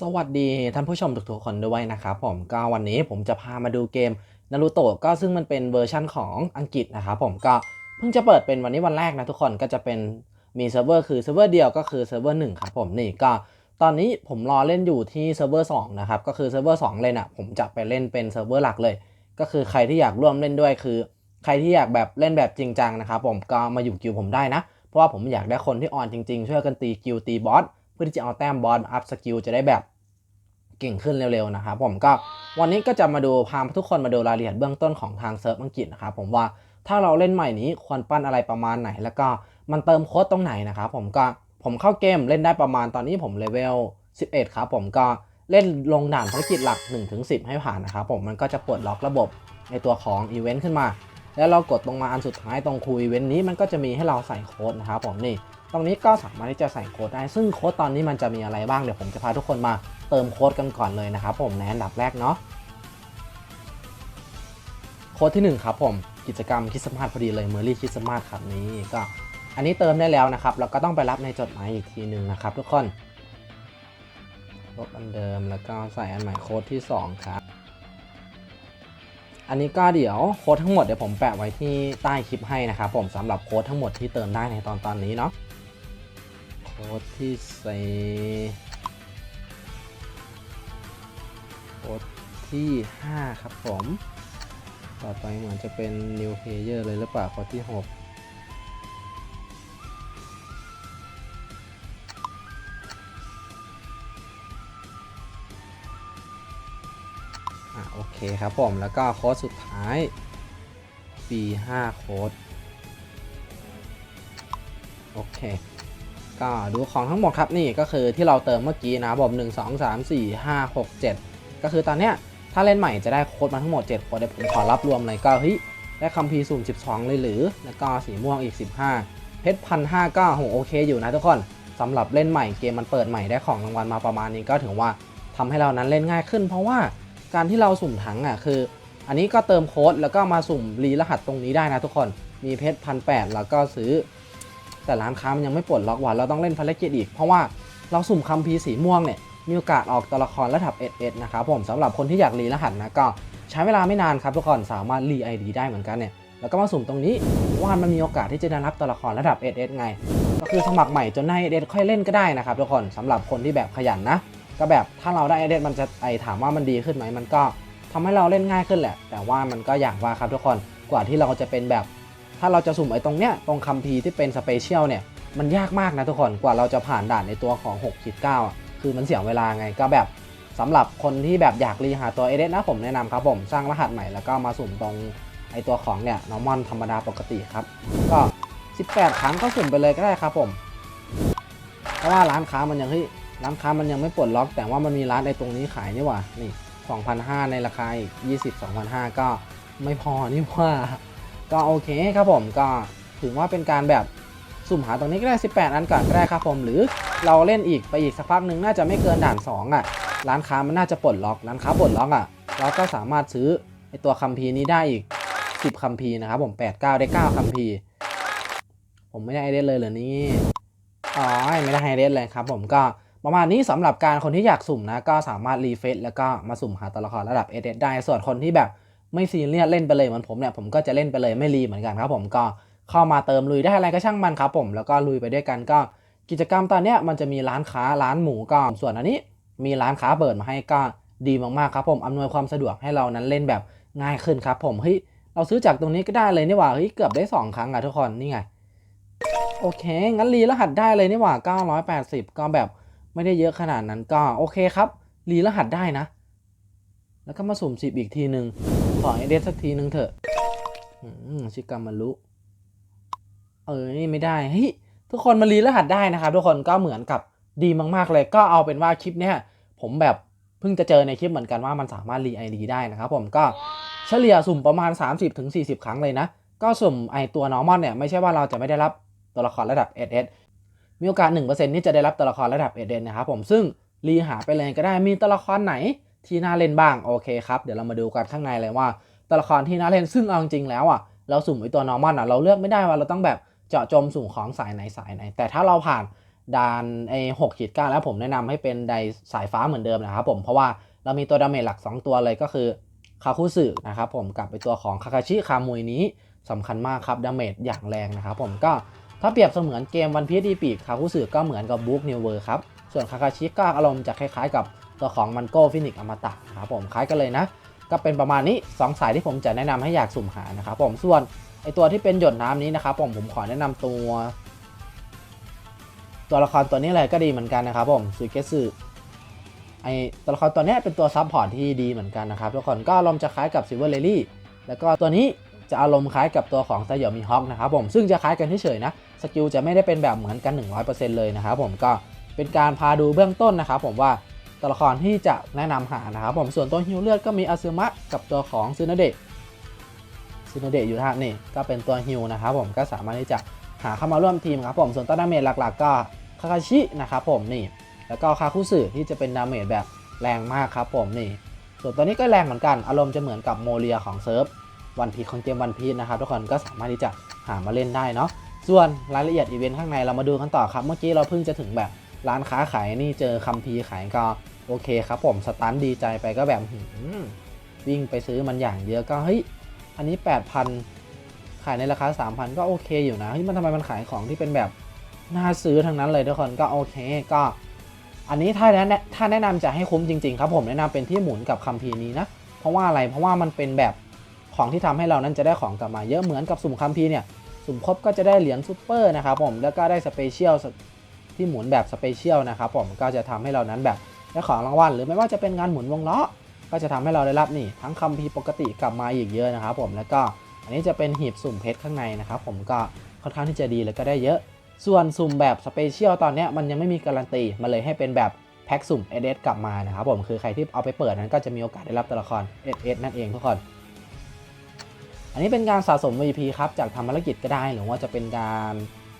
สวัสดีท่านผู้ชมทุกๆคนด้วยนะครับผมก็วันนี้ผมจะพามาดูเกมนารูโตะก็ซึ่งมันเป็นเวอร์ชั่นของอังกฤษนะครับผมก็เพิ่งจะเปิดเป็นวันนี้วันแรกนะทุกคนก็จะเป็นมีเซิร์ฟเวอร์คือเซิร์ฟเวอร์เดียวก็คือเซิร์ฟเวอร์หนึ่งครับผมนี่ก็ตอนนี้ผมรอเล่นอยู่ที่เซิร์ฟเวอร์สองนะครับก็คือเซิร์ฟเวอร์สองเลยนะผมจะไปเล่นเป็นเซิร์ฟเวอร์หลักเลย ก็คือใครที่อยากร่วมเล่นด้วยคือ ใครที่อยากแบบเล่นแบบจริงจังนะครับผมก็มาอยู่กิวผมได้นะ เพราะว่าผมอยากได้คนที่ออนจริงๆ ช่วยกันตีกิวตีบอส เพื่อที่จะเอาแต้มบอสอัพสกิลจะได้แบบเก่งขึ้นเร็วๆนะครับผมก็วันนี้ก็จะมาดูพาทุกคนมาดูรายละเอียดเบื้องต้นของทางเซิร์ฟอังกฤษนะครับผมว่าถ้าเราเล่นใหม่นี้ควรปั้นอะไรประมาณไหน แล้วก็มันเติมโค้ดตรงไหนนะครับผมก็ผมเข้าเกมเล่นได้ประมาณตอนนี้ผมเลเวล 11 ครับผมก็เล่นลงด่านภารกิจหลัก 1-10 ให้ผ่านนะครับผมมันก็จะปลดล็อกระบบในตัวของอีเวนต์ขึ้นมา แล้วเรากดตรงมาอันสุดท้ายตรงคูอีเว้นนี้มันก็จะมีให้เราใส่โค้ดนะครับผมนี่ ตรงนี้ก็สามารถที่จะใส่โค้ดได้ ซึ่งโค้ดตอนนี้มันจะมีอะไรบ้าง เดี๋ยวผมจะพาทุกคนมาเติมโค้ดกันก่อนเลยนะครับผมในอันดับแรกเนาะ โค้ดที่ 1 ครับผม กิจกรรมคริสต์มาสพอดีเลยเมอร์รี่คริสต์มาสครับนี้ก็อันนี้เติมได้แล้วนะครับ เราก็ต้องไปรับในจดหมายอีกทีหนึ่งนะครับ ทุกคนลบอันเดิมแล้วก็ใส่อันใหม่โค้ดที่ 2 ครับ อันนี้ก็เดี๋ยวโค้ดทั้งหมดเดี๋ยวผมแปะไว้ที่ใต้คลิปให้นะครับผมสำหรับโค้ดทั้งหมดที่เติมได้ในตอนตอนนี้เนาะ โค้ดที่สี่โค้ดที่ 5 ครับผม ต่อไปเหมือนจะเป็น new player เลยหรือเปล่า โค้ดที่6อะโอเคครับผม แล้วก็โค้ดสุดท้าย B5 โค้ด โอเค ก็ดูของทั้งหมดครับนี่ก็คือที่เราเติมเมื่อกี้นะบผม1 2 3 4 5 6 7 ก็คือตอนเนี้ยถ้าเล่นใหม่จะได้โค้ดมาทั้งหมด7โค้ดเดี๋ยวผมขอรับรวมเลยก็เฮ้ยได้คัมภีร์สุ่ม12 เลยหรือ แล้วก็สีม่วงอีก 15 เพชรพันห้าก็โหโอเคอยู่นะทุกคนสำหรับเล่นใหม่เกมมันเปิดใหม่ได้ของรางวัลมาประมาณนี้ก็ถือว่าทำให้เรานั้นเล่นง่ายขึ้น เพราะว่าการที่เราสุ่มถังอะคือ อันนี้ก็เติมโค้ดแล้วก็มาสุ่มรีรหัสตรงนี้ได้นะทุกคนมีเพชรพันแแล้วก็ซื้อ แต่ร้านค้ามันยังไม่ปลดล็อกว่ะเราต้องเล่นภารกิจอีก เพราะว่าเราสุ่มคัมภีร์สีม่วงเนี่ยมีโอกาสออกตัวละครระดับ SS นะครับผมสำหรับคนที่อยากรีรหัสนะก็ใช้เวลาไม่นานครับทุกคนสามารถรี ID ได้เหมือนกันเนี่ยแล้วก็มาสุ่มตรงนี้ว่ามันมีโอกาสที่จะได้รับตัวละครระดับ SS ไง ก็คือสมัครใหม่จนได้ SS ค่อยเล่นก็ได้นะครับทุกคนสำหรับคนที่แบบขยันนะ ก็แบบถ้าเราได้ SS มันจะไอถามว่ามันดีขึ้นไหมมันก็ทำให้เราเล่นง่ายขึ้นแหละ แต่ว่ามันก็อย่างว่าครับทุกคนกว่าที่เราจะเป็นแบบ ถ้าเราจะสุ่มไอ้ตรงเนี้ยตรงคัมภีร์ที่เป็นสเปเชียลเนี่ยมันยากมากนะทุกคนกว่าเราจะผ่านด่านในตัวของ6ขีด9อะคือมันเสียเวลาไงก็แบบสำหรับคนที่แบบอยากรีหาตัวเอเดนะผมแนะนำครับผมสร้างรหัสใหม่แล้วก็มาสุ่มตรงไอตัวของเนี่ยนอร์มอนธรรมดาปกติครับ ก็ 18 ครั้งก็สุ่มไปเลยก็ได้ครับผม เพราะว่าร้านค้ามันยังเฮ้ยร้านค้ามันยังไม่ปลดล็อก แต่ว่ามันมีร้านไอตรงนี้ขายนี่หว่านี่2,500 ในราคาอีก20 2,500 ก็ไม่พอนี่ว่า ก็โอเคครับผมก็ถือว่าเป็นการแบบสุ่มหาตรงนี้ก็ได้ 18 อันก่อนก็ได้ครับผม หรือเราเล่นอีกไปอีกสักพักหนึ่งน่าจะไม่เกินด่าน 2อะ ร้านค้ามันน่าจะปลดล็อก ร้านค้าปลดล็อกอะ เราก็สามารถซื้อไอตัวคัมภีร์นี้ได้อีก 10คัมภีร์นะครับผม 8 9 ได้ 9คัมภีร์ ผมไม่ได้ไอเดนเลยเหรอนี่ อ๋อ ไม่ได้ไอเดนเลยครับผมก็ประมาณนี้สำหรับการคนที่อยากสุ่มนะก็สามารถรีเฟซแล้วก็มาสุ่มหาตัวละครระดับเอเดได้ ส่วนคนที่แบบ ไม่ซีเรียสเล่นไปเลยเหมือนผมเนี่ยผมก็จะเล่นไปเลยไม่รีเหมือนกันครับผมก็เข้ามาเติมลุยได้อะไรก็ช่างมันครับผมแล้วก็ลุยไปด้วยกันก็กิจกรรมตอนเนี้ยมันจะมีร้านค้าร้านหมูก็ส่วนอันนี้ มีร้านค้าเปิดมาให้ก็ดีมากๆครับผมอำนวยความสะดวกให้เรานั้นเล่นแบบง่ายขึ้นครับผมเฮ้ยเราซื้อจากตรงนี้ก็ได้เลยนี่หว่าเฮ้ยเกือบได้สองครั้งอะทุกคนนี่ไงโอเค งั้นรีรหัสได้เลยนี่หว่า 980 ก็แบบไม่ได้เยอะขนาดนั้นก็โอเคครับรีรหัสได้นะ แล้วก็มาสุ่มสิบอีกทีหนึ่งขอไอเดสสักทีหนึ่งเถอะชิกามารุเออนี่ไม่ได้เฮ้ยทุกคนมารีรหัสได้นะครับ ทุกคนก็เหมือนกับดีมากๆเลยก็เอาเป็นว่าคลิปเนี้ยผมแบบเพิ่งจะเจอในคลิปเหมือนกันว่ามันสามารถรีไอดีได้นะครับผมก็เฉลี่ยสุ่มประมาณ 30-40 ครั้งเลยนะ ก็สุ่มไอตัวนอร์มอนเนี่ยไม่ใช่ว่าเราจะไม่ได้รับตัวละครระดับ SS มีโอกาส 1%ที่จะได้รับตัวละครระดับเอเดนะครับผมซึ่งรีหาไปเลยก็ได้มีตัวละครไหน ที่น่าเล่นบ้างโอเคครับเดี๋ยวเรามาดูกันข้างในเลยว่าตัวละครที่น่าเล่นซึ่งเอาจริงแล้วอะเราสุ่มไอตัวนอร์มอนอะเราเลือกไม่ได้ว่าเราต้องแบบเจาะจมสุ่มของสายไหนสายไหน แต่ถ้าเราผ่านด่านไอ้หกขีดเก้าแล้วผมแนะนำให้เป็นไดสายฟ้าเหมือนเดิมนะครับผมเพราะว่าเรามีตัวดาเมจหลัก 2 ตัวเลยก็คือคาคุสึนะครับผมกับไปตัวของคาคาชิคามุยนี้สำคัญมากครับดาเมจอย่างแรงนะครับผมก็ถ้าเปรียบเสมือนเกมวันพีดีปีกคาคุสึก็เหมือนกับบุ๊กนิวเวอร์ครับส่วนคาคาชิก็อารมณ์จะคล้ายๆกับ ตัวของมันโก้ฟินิกอมตะนะครับผมคล้ายกันเลยนะ ก็เป็นประมาณนี้ 2 สายที่ผมจะแนะนำให้อยากสุ่มหานะครับผมส่วนไอตัวที่เป็นหยดน้ำนี้นะครับผมผมขอแนะนำตัว ตัวละครตัวนี้เลยก็ดีเหมือนกันนะครับผมสุเกสึไอตัวละครตัวนี้เป็นตัวซับพอร์ตที่ดีเหมือนกันนะครับทุกคนก็อารมณ์จะคล้ายกับซิลเวอร์เลลี่แล้วก็ตัวนี้จะอารมณ์คล้ายกับตัวของไซยอมีฮอคนะครับผมซึ่งจะคล้ายกันเฉยๆนะสกิลจะไม่ได้เป็นแบบเหมือนกัน 100%เลยนะครับผมก็เป็นการพาดูเบื้องต้นนะครับผมว่า ตัวละครที่จะแนะนำหานะครับผมส่วนตัวฮิวเลือดก็มีอาซึมะกับตัวของซึนาเดะซึนาเดะอยู่ท่านี่ก็เป็นตัวฮิวนะครับผมก็สามารถที่จะหาเข้ามาร่วมทีมครับผมส่วนต้นดาเมจหลักๆ ก็คาคาชินะครับผมนี่แล้วก็คาคุสึที่จะเป็นดาเมจแบบแรงมากครับผมนี่ ส่วนตัวนี้ก็แรงเหมือนกันอารมณ์จะเหมือนกับโมเรียของเซิร์ฟวันพีของเกมวันพีนะครับทุกคนก็สามารถที่จะหามาเล่นได้เนาะส่วนรายละเอียดอีเวนต์ข้างในเรามาดูกันต่อครับ เมื่อกี้เราเพิ่งจะถึงแบบร้านค้าขายนี่เจอคัมพีร์ขายก็ โอเคครับผมสตันดีใจไปก็แบบวิ่งไปซื้อมันอย่างเดียวก็เฮ้ยอันนี้ 8,000 ขายในราคา 3,000 ก็โอเคอยู่นะเฮ้ยมันทำไมมันขายของที่เป็นแบบน่าซื้อทั้งนั้นเลยทุกคนก็โอเคก็ อันนี้ถ้าแนะถ้าแนะนำจะให้คุ้มจริง ๆ ครับผมแนะนำเป็นที่หมุนกับคัมภีร์นี้นะเพราะว่าอะไรเพราะว่ามันเป็นแบบของที่ทำให้เรานั้นจะได้ของกลับมาเยอะเหมือนกับสุ่มคัมภีร์เนี่ยสุ่มครบก็จะได้เหรียญซูเปอร์นะครับผมแล้วก็ได้สเปเชียลที่หมุนแบบสเปเชียลนะครับผมก็จะทำให้เรานั้นแบบ ได้ของรางวัลหรือไม่ว่าจะเป็นงานหมุนวงล้อก็จะทำให้เราได้รับนี่ทั้งคัมภีร์ปกติกลับมาอีกเยอะนะครับผมแล้วก็อันนี้จะเป็นหีบสุ่มเพชรข้างในนะครับผมก็ค่อนข้างที่จะดีแล้วก็ได้เยอะ ส่วนสุ่มแบบสเปเชียลตอนนี้มันยังไม่มีการันตีมาเลยให้เป็นแบบแพ็กสุ่ม s อกลับมานะครับผมคือใครที่เอาไปเปิดนั้นก็จะมีโอกาสได้รับตัวละคร s นั่นเองทุกคน อันนี้เป็นการสะสม VP ครับจากทำภารกิจก็ได้หรือว่าจะเป็นการ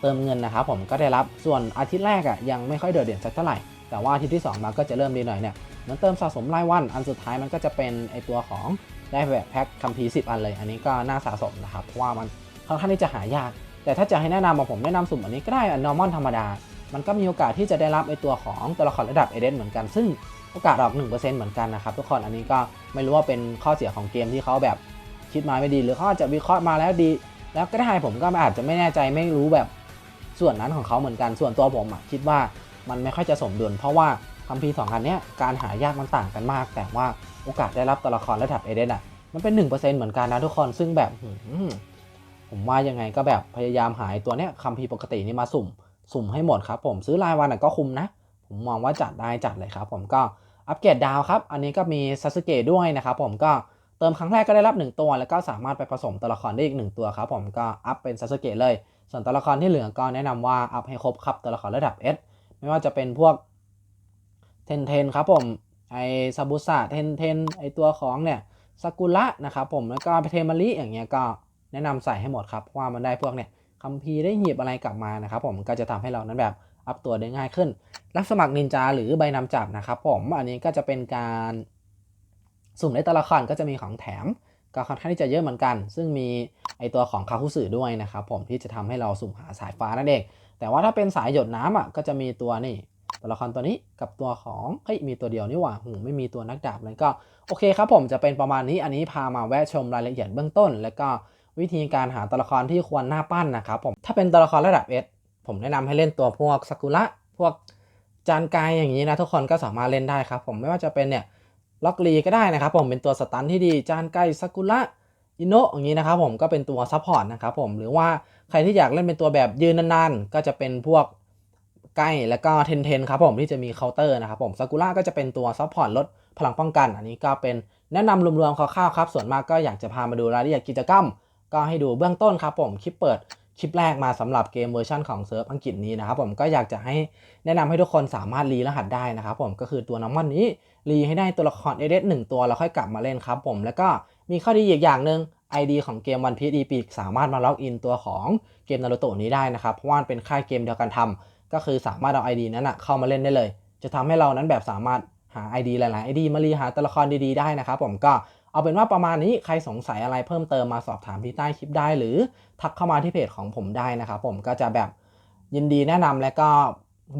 เติมเงินนะครับผมก็ได้รับส่วนอาทิตย์แรกอะยังไม่ค่อยโดดเด่นสักเท่าไหร่ แต่ว่าอาทิตย์ที่ 2 มาก็จะเริ่มดีหน่อยเนี่ยมือนเติมสะสมรายวัน อันสุดท้ายมันก็จะเป็นไอตัวของได้แบบแพ็คคัมภีร์10 อันเลย อันนี้ก็น่าสะสมนะครับ เพราะว่ามันค่อนข้างที่จะหายาก แต่ถ้าจะให้แนะนำมาผมแนะนำสุ่มอันนี้ก็ได้อันนอร์มอนธรรมดา มันก็มีโอกาสที่จะได้รับไอตัวของตัวละครระดับเอเดนเหมือนกัน ซึ่งโอกาสออก 1%เหมือนกันนะครับทุกคนอันนี้ก็ไม่รู้ว่าเป็นข้อเสียของเกมที่เขาแบบคิดมาไม่ดี หรือเขาอาจจะวิเคราะห์มาแล้วดี แล้วก็ได้ผมก็อาจจะไม่แน่ใจไม่รู้แบบส่วนนั้นของเขาเหมือนกันส่วนตัวผมอะคิดว่า มันไม่ค่อยจะสมดุลเพราะว่าคัมภีร์สองอันเนี้ยการหายากมันต่างกันมาก แต่ว่าโอกาสได้รับตัวละครระดับเอเดนอะมันเป็น 1%เหมือนกันนะทุกคนซึ่งแบบผมว่ายังไงก็แบบพยายามหายตัวเนี้ยคัมภีร์ปกตินี่มาสุ่ม สุ่มให้หมดครับผมซื้อรายวันก็คุ้มนะ ผมมองว่าจัดได้จัดเลยครับ ผมก็อัปเกรดดาวครับ อันนี้ก็มีซาสึเกะด้วยนะครับผมก็เติมครั้งแรกก็ได้รับ 1 ตัว แล้วก็สามารถไปผสมตัวละครได้อีก 1 ตัวครับผมก็อัพเป็นซาสึเกะเลย ส่วนตัวละครที่เหลือก็แนะนำว่าอัพให้ครบครับตัวละครระดับ S ไม่ว่าจะเป็นพวกเทนเทนครับผมไอซาบุสะเทนเทนไอตัวของเนี่ยซากุระนะครับผมแล้วก็เทมาริอย่างเงี้ยก็แนะนำใส่ให้หมดครับเพราะว่ามันได้พวกเนี่ยคัมภีร์ได้หีบอะไรกลับมานะครับผมก็จะทำให้เรานั้นแบบอัพตัวได้ง่ายขึ้น รับสมัครนินจาหรือใบนำจับนะครับผมอันนี้ก็จะเป็นการสุ่มได้ตัวละครก็จะมีของแถม ก็ค่อนข้างที่จะเยอะเหมือนกัน ซึ่งมีไอตัวของคาคุสึด้วยนะครับผมที่จะทำให้เราสุ่มหาสายฟ้านั่นเอง แต่ว่าถ้าเป็นสายหยดน้ำอะก็จะมีตัวนี่ตัวละครตัวนี้กับตัวของเฮ้ยมีตัวเดียวนี่หว่าหูไม่มีตัวนักดาบเลยก็โอเคครับผมจะเป็นประมาณนี้อันนี้พามาแวะชมรายละเอียดเบื้องต้น แล้วก็วิธีการหาตัวละครที่ควรหน้าปั้นนะครับผมถ้าเป็นตัวละครระดับ S ผมแนะนำให้เล่นตัวพวกซากุระพวกจานกายอย่างนี้นะทุกคนก็สามารถเล่นได้ครับผมไม่ว่าจะเป็นเนี่ยล็อกลีก็ได้นะครับผมเป็นตัวสตันที่ดีจานไกซากุระ อิโนอย่างนี้นะครับผมก็เป็นตัวซัพพอร์ตนะครับผมหรือว่าใครที่อยากเล่นเป็นตัวแบบยืนนานๆ ก็จะเป็นพวกใกล้แล้วก็เทนเทนครับผมที่จะมีเคาน์เตอร์นะครับผมซากุระก็จะเป็นตัวซัพพอร์ตลดพลังป้องกัน อันนี้ก็เป็นแนะนำรวมๆคร่าวๆครับ ส่วนมากก็อยากจะพามาดูรายละเอียดกิจกรรม ก็ให้ดูเบื้องต้นครับผมคลิปเปิดคลิปแรกมาสำหรับเกมเวอร์ชันของเซิร์ฟอังกฤษนี้นะครับผมก็อยากจะให้แนะนำให้ทุกคนสามารถรีรหัสได้นะครับผมก็คือตัวน้ำมันนี้รีให้ได้ตัวละครเอเดสหนึ่งตัวแล้วค่อยกลับมาเล่นครับผมแล้วก็ มีข้อดีอีกอย่างหนึ่ง ID ของเกมวันพีดีปีกสามารถมาล็อกอินตัวของเกมนารูโตะนี้ได้นะครับ เพราะว่าเป็นค่ายเกมเดียวกันทำก็คือสามารถเอา ID นั้นนะเข้ามาเล่นได้เลย จะทำให้เรานั้นแบบสามารถหา ID หลายๆ ID มารีหาตัวละครดีๆ ได้นะครับผมก็เอาเป็นว่าประมาณนี้ใครสงสัยอะไรเพิ่มเติมมาสอบถามที่ใต้คลิปได้ หรือทักเข้ามาที่เพจของผมได้นะครับผมก็จะแบบยินดีแนะนำและก็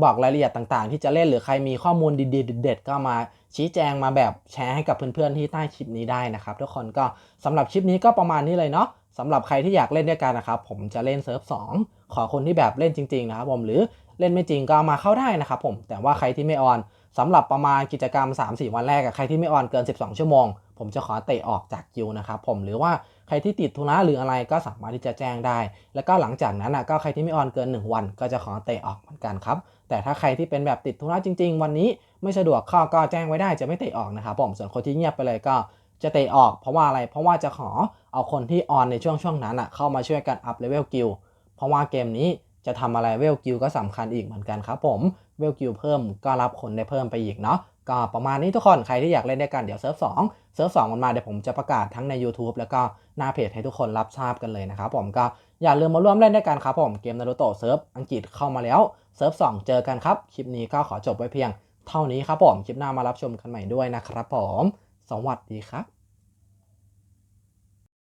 บอกรายละเอียดต่างๆ ที่จะเล่นหรือใครมีข้อมูลดีๆเด็ดๆก็มา ชี้แจงมาแบบแชร์ให้กับเพื่อนๆที่ใต้คลิปนี้ได้นะครับ ทุกคนก็สำหรับคลิปนี้ก็ประมาณนี้เลยเนาะสำหรับใครที่อยากเล่นด้วยกันนะครับ ผมจะเล่นเซิร์ฟ2ขอคนที่แบบเล่นจริงๆนะครับผมหรือเล่นไม่จริงก็มาเข้าได้นะครับผมแต่ว่าใครที่ไม่ออนสำหรับประมาณกิจกรรม 3-4 วันแรกกับใครที่ไม่ออนเกิน 12 ชั่วโมง ผมจะขอเตะออกจากกิวนะครับผมหรือว่า ใครที่ติดธุระหรืออะไรก็สามารถที่จะแจ้งได้ แล้วก็หลังจากนั้นอะก็ใครที่ไม่ออนเกิน 1 วัน ก็จะขอเตะออกเหมือนกันครับ แต่ถ้าใครที่เป็นแบบติดธุระจริง ๆ วันนี้ไม่สะดวกข้าก็แจ้งไว้ได้จะไม่เตะออกนะครับผมส่วนคนที่เงียบไปเลยก็จะเตะออกเพราะว่าอะไร เพราะว่าจะขอเอาคนที่ออนในช่วงช่วงนั้นอะเข้ามาช่วยกันอัพเลเวลกิลเพราะว่าเกมนี้จะทำอะไรเวลกิลก็สำคัญอีกเหมือนกันครับผมเวลกิลเพิ่มก็รับคนได้เพิ่มไปอีกเนาะ ก็ประมาณนี้ทุกคนใครที่อยากเล่นด้วยกันเดี๋ยวเซิร์ฟ2เซิร์ฟ2มันมาเดี๋ยวผมจะประกาศทั้งใน YouTube แล้วก็หน้าเพจให้ทุกคนรับทราบกันเลยนะครับผมก็อย่าลืมมาร่วมเล่นด้วยกันครับผมเกมนารูโตะเซิร์ฟอังกฤษเข้ามาแล้วเซิร์ฟ2เจอกันครับคลิปนี้ก็ขอจบไว้เพียง เท่านี้ครับผมคลิปหน้ามารับชมกันใหม่ด้วยนะครับผม สวัสดีครับ